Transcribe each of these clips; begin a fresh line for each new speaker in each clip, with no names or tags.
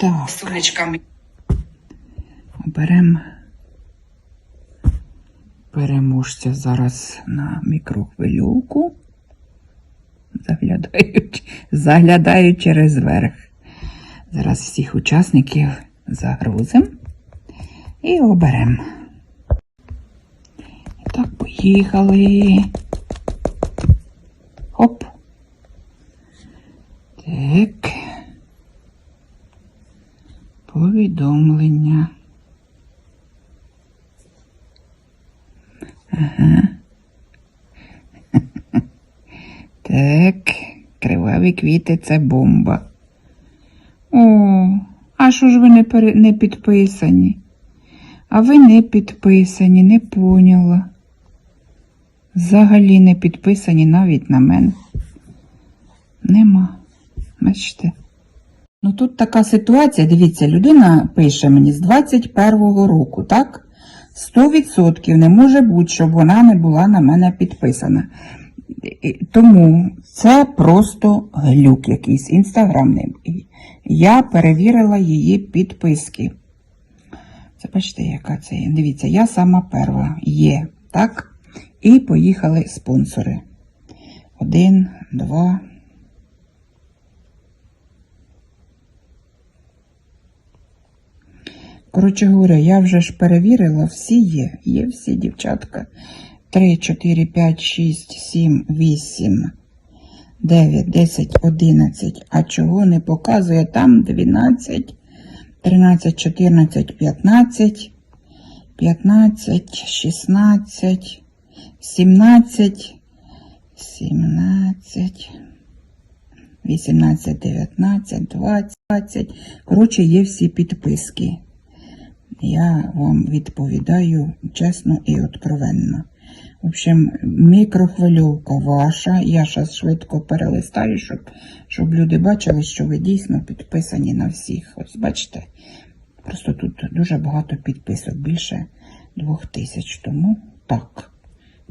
Так,
сонечками.
беремо переможця зараз на мікрохвильовку. Заглядають, заглядають через верх. Зараз всіх учасників загрузимо і оберемо. І так, поїхали. Хоп. Так. Повідомлення. Ага. Так, криваві квіти це бомба. О, а що ж ви не, пере... не підписані? А ви не підписані, не поняла. Взагалі не підписані навіть на мене. Нема. Бачите? Ну тут така ситуація, дивіться, людина пише мені з 21-го року, так? 100% не може бути, щоб вона не була на мене підписана. Тому це просто глюк якийсь інстаграмний. Я перевірила її підписки. Це бачите, яка це є. Дивіться, я сама перша є, так? І поїхали спонсори. Один, два. Коротше говоря, я вже ж перевірила, всі є. Є всі дівчатка. 3, 4, 5, 6, 7, 8, 9, 10, 11. А чого не показує? Там 12, 13, 14, 15, 15, 16, 17, 17, 18, 19, 20. Коротше, є всі підписки. Я вам відповідаю чесно і откровенно. В общем, мікрохвильовка ваша. Я зараз швидко перелистаю, щоб, щоб люди бачили, що ви дійсно підписані на всіх. Ось бачите, просто тут дуже багато підписок, більше двох тисяч. Тому так.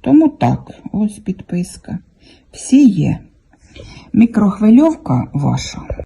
Тому так, ось підписка. Всі є. Мікрохвильовка ваша.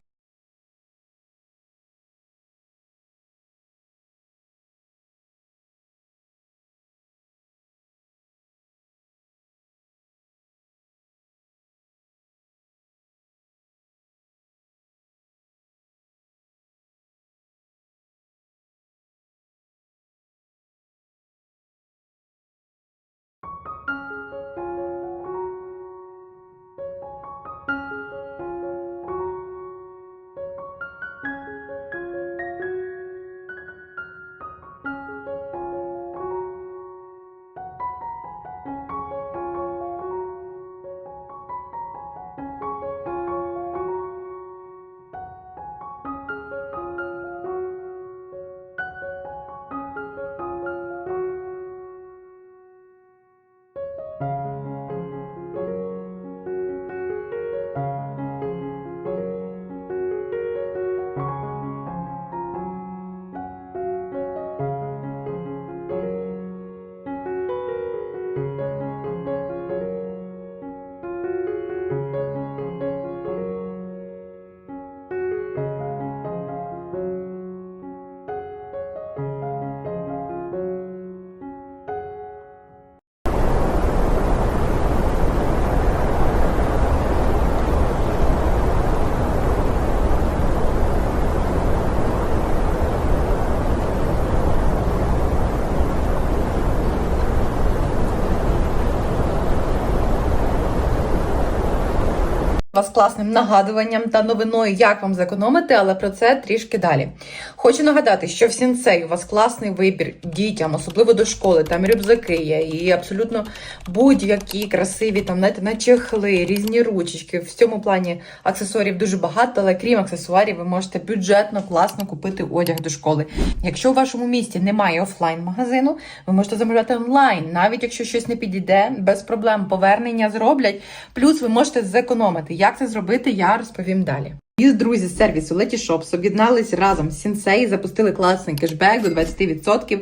Вас класним нагадуванням та новиною, як вам зекономити, але про це трішки далі. Хочу нагадати, що в сінцей у вас класний вибір дітям, особливо до школи. Там рюкзаки є, і абсолютно будь-які красиві там знаєте, на чехли, різні ручечки. В цьому плані аксесуарів дуже багато, але крім аксесуарів, ви можете бюджетно класно купити одяг до школи. Якщо у вашому місті немає офлайн-магазину, ви можете замовляти онлайн, навіть якщо щось не підійде, без проблем повернення зроблять. Плюс ви можете зекономити. Як це зробити, я розповім далі. І друзі з сервісу Letyshops об'єднались разом з Сінсей, запустили класний кешбек до 20%.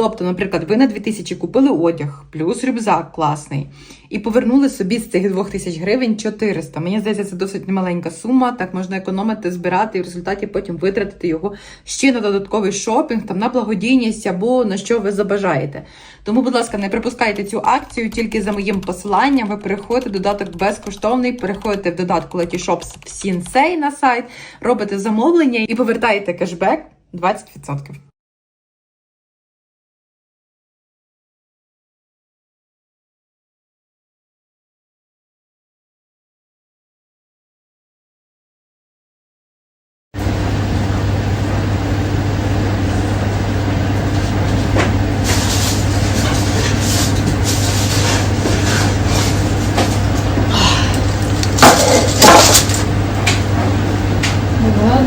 Тобто, наприклад, ви на 2000 купили одяг, плюс рюкзак класний, і повернули собі з цих 2000 гривень 400. Мені здається, це досить немаленька сума. Так можна економити, збирати і в результаті потім витратити його ще на додатковий шопінг, там на благодійність або на що ви забажаєте. Тому, будь ласка, не пропускайте цю акцію тільки за моїм посиланням. Ви переходите, додаток безкоштовний, переходите в додатку Letyshops в Сінсей на сайт, робите замовлення і повертаєте кешбек 20%.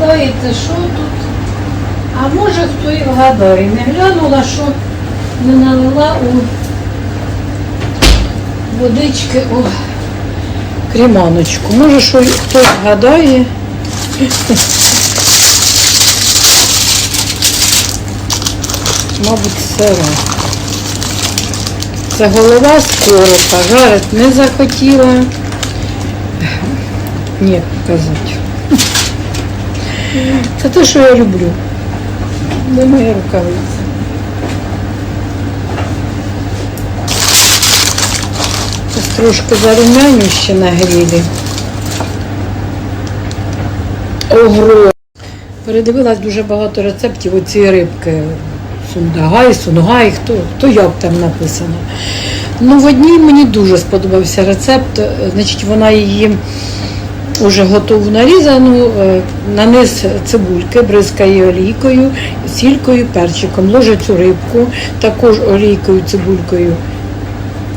Вгадаєте, що тут? А може хто і. Не глянула, що не налила у водички у кріманочку. Може, що хтось вгадає. Мабуть, сира. Це голова з коропа. Жарить не захотіла. Ні, казати. Це те, що я люблю. Де моя рукавиця? Трошки зарумяню ще нагріли. Ого! Передивилась дуже багато рецептів оцієї рибки. Сундагай, сунгай, хто, хто як там написано. Ну, в одній мені дуже сподобався рецепт. Значить, вона її уже готову нарізану, е, на низ цибульки, бризкає олійкою, сількою, перчиком. Ложить цю рибку, також олійкою, цибулькою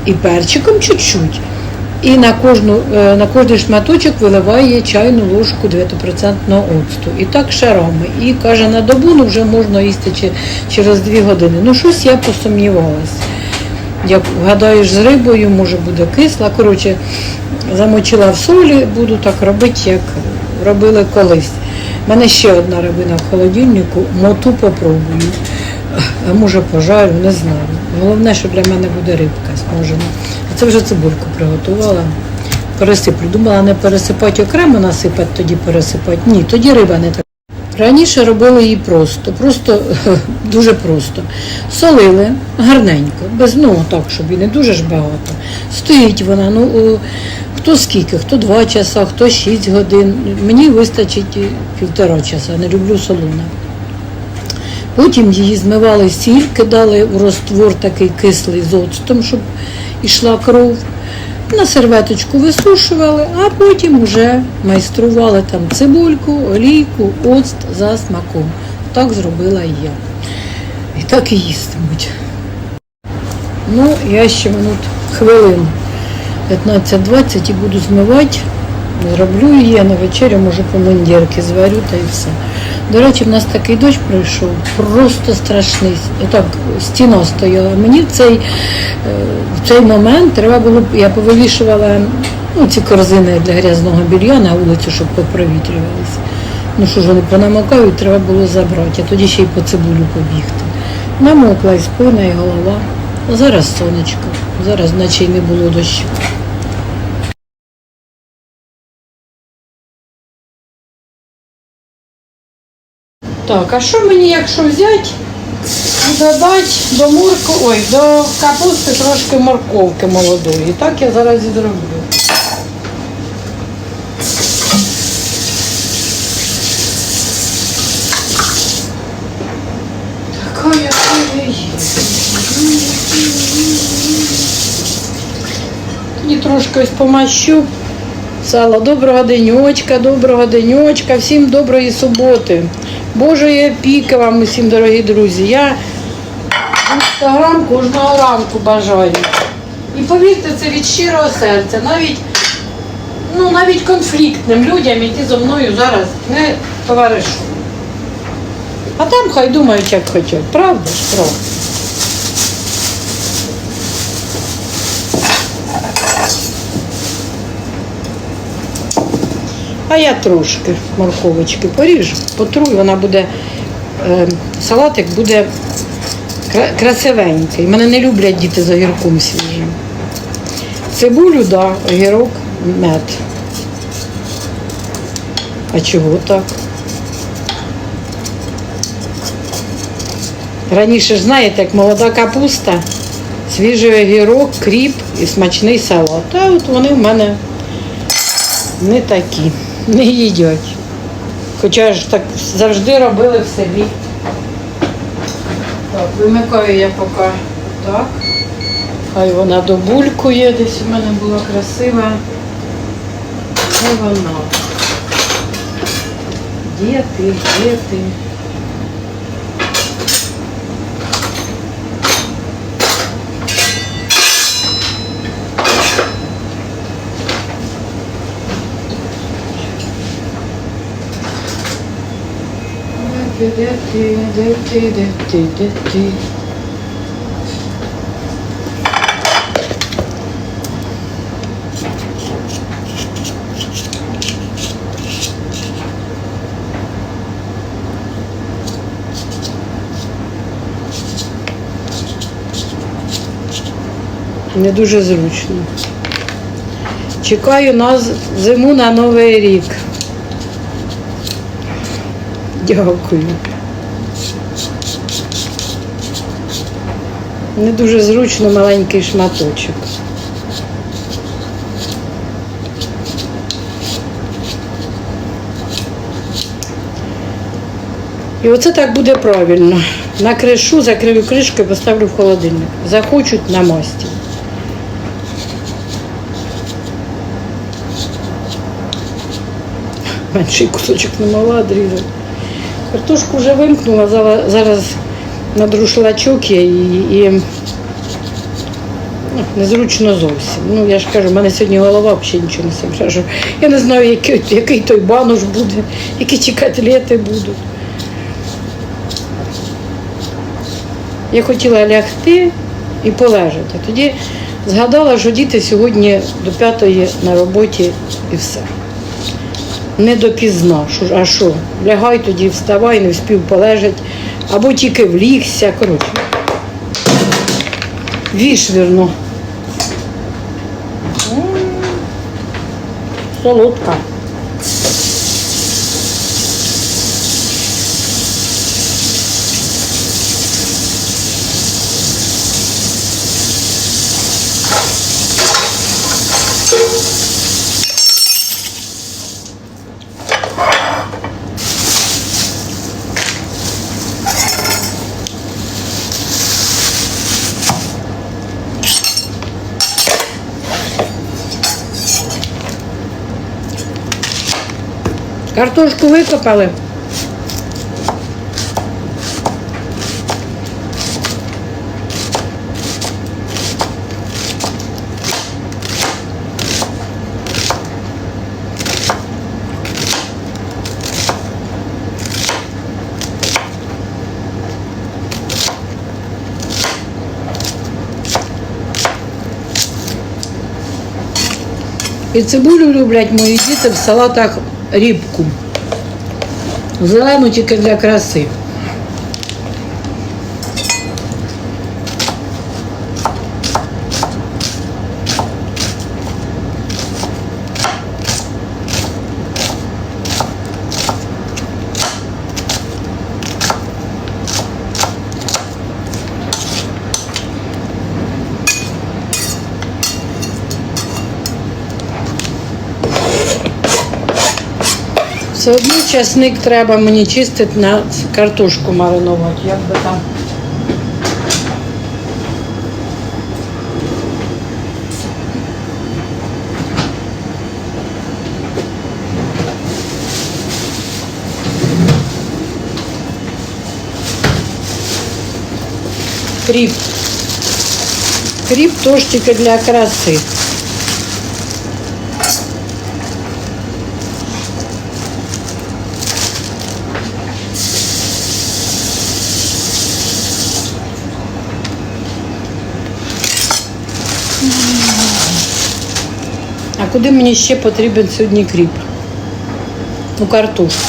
і перчиком чуть-чуть. І на, кожну, е, на кожний шматочок виливає чайну ложку 9% оцту. І так шарами. І каже, на добу ну, вже можна їсти через 2 години. Ну, щось я посумнівалась. Як вгадаєш з рибою, може буде кисла. Коротше, замочила в солі, буду так робити, як робили колись. У мене ще одна рибина в холодильнику, моту попробую. А може пожарю, не знаю. Головне, що для мене буде рибка смажена. А це вже цибульку приготувала. Пересиплю. Думала не пересипати окремо, насипати, тоді пересипати. Ні, тоді риба не така. Раніше робили її просто, просто дуже просто. Солили гарненько, без ну так, щоб і не дуже ж багато. Стоїть вона, ну хто скільки, хто два часа, хто шість годин. Мені вистачить півтора часа, не люблю солоне. Потім її змивали сіль, кидали в розтвор такий кислий з оцтом, щоб ішла кров. На серветочку висушували, а потім вже майстрували там цибульку, олійку, оцт за смаком. Так зробила і я. І так і їстимуть. Ну, я ще минут хвилин 15-20 і буду змивати. Зроблю її, а на вечерю, може, по мундірки зварю та і все. До речі, в нас такий дощ прийшов, просто страшний. Отак стіна стояла. Мені в цей, е, в цей момент треба було, я повивішувала ну, ці корзини для грязного білья на вулицю, щоб попровітрювалися. Ну що ж вони понамокають, треба було забрати, а тоді ще й по цибулю побігти. Намокла і спина, і голова. А зараз сонечко, зараз наче й не було дощу. Так, а що мені, якщо взяти додати до морку, ой, до капусти трошки морковки молодої. Так я зараз і зроблю. Така яка я є. І трошки ось помащу. Сало, доброго денечка, доброго денечка, всім доброї суботи. Божої опіки вам усім, дорогі друзі. Я інстаграм кожного ранку бажаю. І повірте, це від щирого серця. Навіть, ну, навіть конфліктним людям, які зо мною зараз не товаришують. А там хай думають, як хочуть. Правда ж, правда. А я трошки морковочки поріжу, потру, і вона буде, е, салатик буде красивенький. Мене не люблять діти з огірком свіжим. Цибулю, да, огірок, мед. А чого так? Раніше ж знаєте, як молода капуста, свіжий огірок, кріп і смачний салат. А от вони в мене не такі, не їдять. Хоча ж так завжди робили в селі. Так, вимикаю я поки так. Хай вона добулькує, десь у мене була красива. Де вона? Де ти, де ти? Де ти, де ти, де ти, де ти, де ти? Не дуже зручно. Чекаю на зиму на Новий рік. Дякую. Не дуже зручно маленький шматочок. І оце так буде правильно. Накришу, закрию кришкою, поставлю в холодильник. Захочуть на масті. Менший кусочок не могла дрізати. Картошку вже вимкнула, зараз на друшлачок я її і ну, незручно зовсім. Ну, я ж кажу, в мене сьогодні голова взагалі нічого не соображає. Я не знаю, який, який той банош буде, які ті котлети будуть. Я хотіла лягти і полежати. Тоді згадала, що діти сьогодні до п'ятої на роботі і все. Не допізна. А що? Лягай тоді, вставай, не вспів полежать, або тільки влігся. Коротше. Вішвірно. М, Солодка. Картошку викопали. І цибулю люблять мої діти в салатах рібку. Зелену тільки для краси. Все одно часник треба мені чистити на картошку маринувати. Як би там. Кріп. Кріп теж тільки для краси. Куди мені ще потрібен сьогодні кріп? Ну, картошку.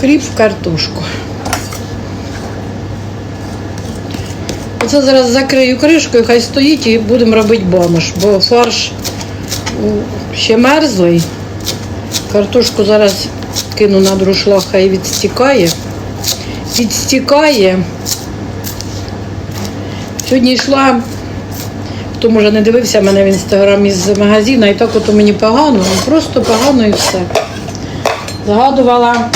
Кріп в картошку. Оце зараз закрию кришкою, хай стоїть і будемо робити бамаш, бо фарш ще мерзлий. Картошку зараз кину на друшлах, хай відстікає. Відстікає. Сьогодні йшла, хто може не дивився мене в інстаграмі з магазину, і так ото мені погано, ну, просто погано і все. Згадувала,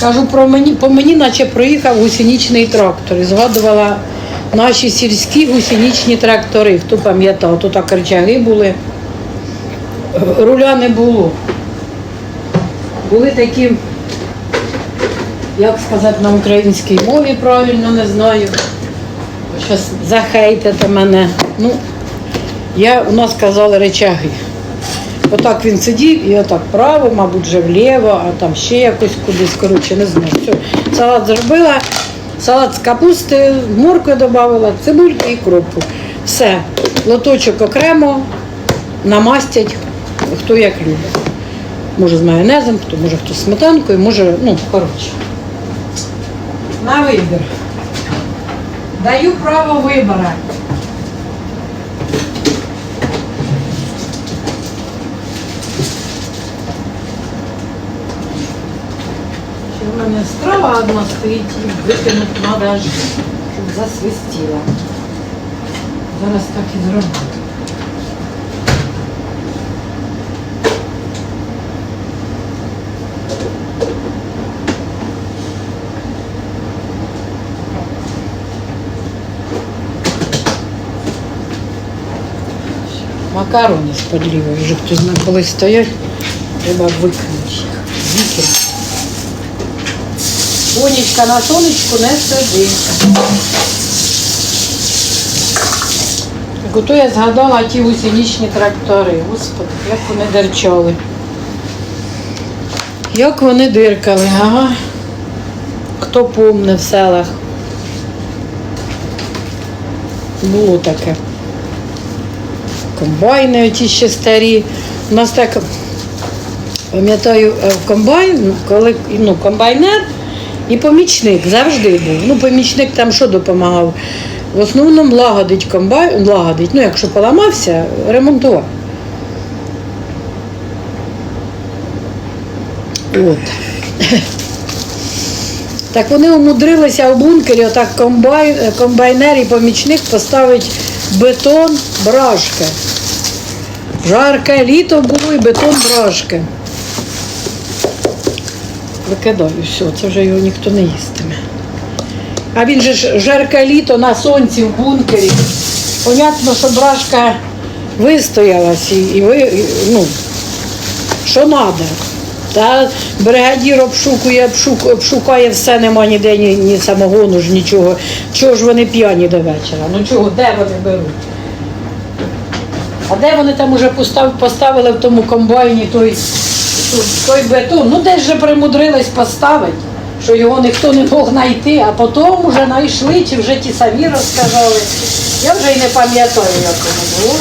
кажу про мені, по мені, наче проїхав гусеничний трактор. І згадувала наші сільські гусеничні трактори. Хто пам'ятав, то так рычаги були, руля не було. Були такі, як сказати на українській мові правильно, не знаю. Щас захейтите мене. Ну, я, у нас казали речаги. Отак він сидів і отак право, мабуть, вже вліво, а там ще якось кудись, коротше, не знаю. Все. Салат зробила, салат з капусти, моркви додавала, цибульки і кропу. Все. Лоточок окремо, намастять, хто як любить. Може з майонезом, хто може хто з сметанкою, може, ну, коротше. На вибір. Даю право вибору. Ще в мене страва одна стоїть і викинути треба щоб засвистіла. Зараз так і зроблю. Макарони з подлівою, вже хто знає, коли стоять, треба викинути їх. Викинути. Сонечка на сонечку не сиди. Ото я згадала ті гусеничні трактори. Господи, як вони дерчали. Як вони диркали, ага. Хто помне в селах. Було таке. Комбайни оті ще старі. У нас так, пам'ятаю, е, комбайн, коли ну, комбайнер і помічник завжди був. Ну, помічник там що допомагав? В основному лагодить комбайн, лагодить, ну, якщо поламався, ремонтував. От. Так вони умудрилися в бункері, отак комбайн, комбайнер і помічник поставити бетон брашки. Жарке літо було і бетон брашки. Викидаю, все, це вже його ніхто не їстиме. А він же ж жарке літо на сонці в бункері. Понятно, що брашка вистоялась і, і ви, і, ну, що треба. Та бригадір обшукує, обшук, обшукає все, нема ніде ні, ні самогону ж, нічого. Чого ж вони п'яні до вечора? Ну чого, де вони беруть? А де вони там уже поставили в тому комбайні той, той бетон? Ну десь же примудрились поставити, що його ніхто не мог знайти, а потім вже знайшли, чи вже ті самі розказали. Я вже й не пам'ятаю, як воно було.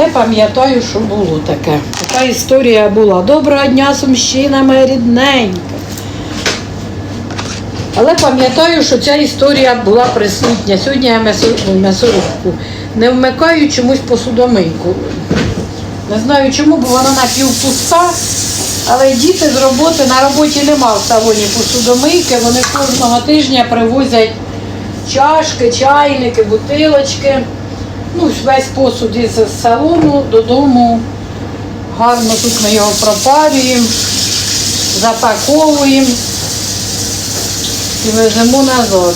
Але пам'ятаю, що було таке. Така історія була. Доброго дня, Сумщина, моя рідненька. Але пам'ятаю, що ця історія була присутня. Сьогодні я м'ясорубку не вмикаю чомусь посудомийку. Не знаю чому, бо вона напівпуста, але діти з роботи на роботі нема в салоні посудомийки. Вони кожного тижня привозять чашки, чайники, бутилочки. Ну, весь посуд із салону додому. Гарно тут ми його пропарюємо, запаковуємо і веземо назад.